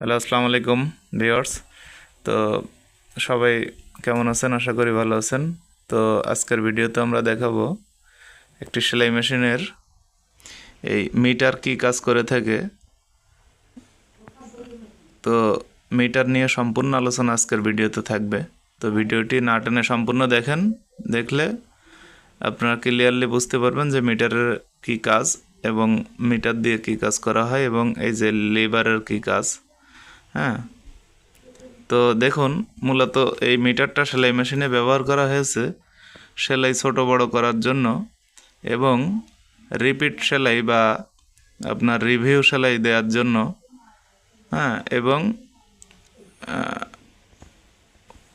Hello, আসসালামু আলাইকুম viewers তো সবাই কেমন আছেন? আশা করি ভালো আছেন। তো আজকের ভিডিওতে আমরা দেখাবো একটি সেলাই মেশিনের এই মিটার কি কাজ করে থাকে। তো মিটার নিয়ে সম্পূর্ণ আলোচনা আজকের ভিডিওতে থাকবে। তো ভিডিওটি না টেনে সম্পূর্ণ দেখেন, দেখলে আপনারা ক্লিয়ারলি বুঝতে পারবেন যে মিটারের কি কাজ এবং মিটার দিয়ে কি কাজ করা হয় এবং এই যে লেবারের কি কাজ। হ্যাঁ। তো দেখুন, মূলত এই মিটারটা সেলাই মেশিনে ব্যবহার করা হয়েছে সেলাই ছোট বড় করার জন্য এবং রিপিট সেলাই বা আপনার রিভিউ সেলাই দেওয়ার জন্য হ্যাঁ এবং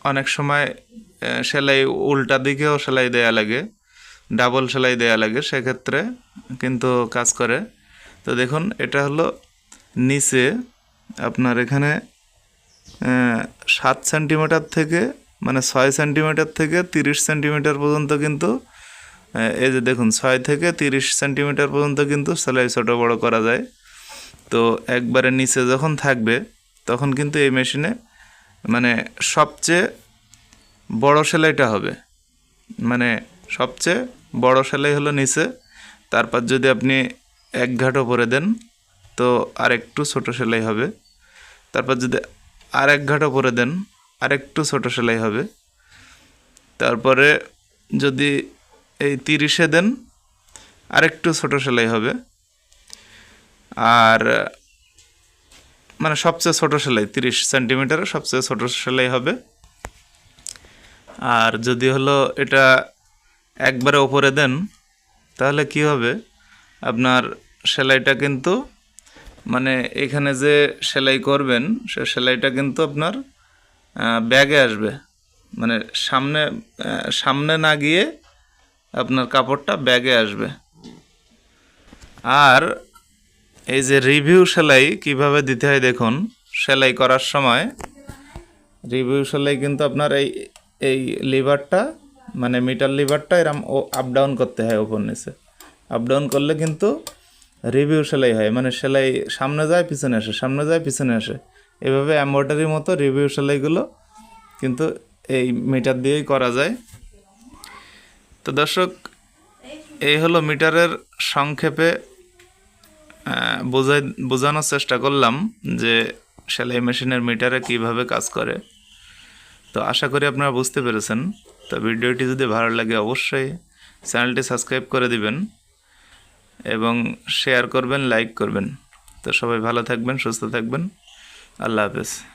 অনেক সময় সেলাই উল্টা দিকেও সেলাই দেয়া লাগে, ডাবল সেলাই দেয়া লাগে, সেক্ষেত্রে কিন্তু কাজ করে। তো দেখুন, এটা হলো নিচে আপনার এখানে সাত সেন্টিমিটার থেকে মানে ছয় সেন্টিমিটার থেকে তিরিশ সেন্টিমিটার পর্যন্ত কিন্তু এই যে দেখুন, ছয় থেকে তিরিশ সেন্টিমিটার পর্যন্ত কিন্তু সেলাই ছোটো বড়ো করা যায়। তো একবারে নিচে যখন থাকবে, তখন কিন্তু এই মেশিনে মানে সবচেয়ে বড় সেলাইটা হবে। মানে সবচেয়ে বড় সেলাই হলো নিচে, তারপর যদি আপনি এক ঘাট ওপরে দেন, তো আর একটু ছোটো সেলাই হবে। তারপর যদি আর এক ঘাট ওপরে দেন আর একটু ছোট সেলাই হবে। তারপরে যদি এই তিরিশে দেন, আরেকটু ছোটো সেলাই হবে। আর মানে সবচেয়ে ছোটো সেলাই, তিরিশ সেন্টিমিটারের সবচেয়ে ছোটো সেলাই হবে। আর যদি হলো এটা একবারে ওপরে দেন, তাহলে কি হবে? আপনার সেলাইটা কিন্তু মানে এখানে যে সেলাই করবেন, সে সেলাইটা কিন্তু আপনার ব্যাগে আসবে। মানে সামনে সামনে না গিয়ে আপনার কাপড়টা ব্যাগে আসবে। আর এই যে রিভিউ সেলাই কীভাবে দিতে হয় দেখুন, সেলাই করার সময় রিভিউ সেলাই কিন্তু আপনার এই এই লিভারটা মানে মিটার লিভারটা এরম আপ ডাউন করতে হয়, ওপর নিচে। আপ ডাউন করলে কিন্তু রিভিউ সেলাই হয়। মানে সেলাই সামনে যায়, পিছনে আসে, সামনে যায়, পিছনে আসে। এভাবে এম্ব্রয়ডারির মতো রিভিউ সেলাইগুলো কিন্তু এই মিটার দিয়েই করা যায়। তো দর্শক, এই হলো মিটারের সংক্ষেপে বোঝাই, বোঝানোর চেষ্টা করলাম যে সেলাই মেশিনের মিটারে কীভাবে কাজ করে। তো আশা করি আপনারা বুঝতে পেরেছেন। তো ভিডিওটি যদি ভালো লাগে অবশ্যই চ্যানেলটি সাবস্ক্রাইব করে দিবেন। এবং শেয়ার করবেন লাইক করবেন। তো সবাই ভালো থাকবেন সুস্থ থাকবেন। আল্লাহ হাফেজ।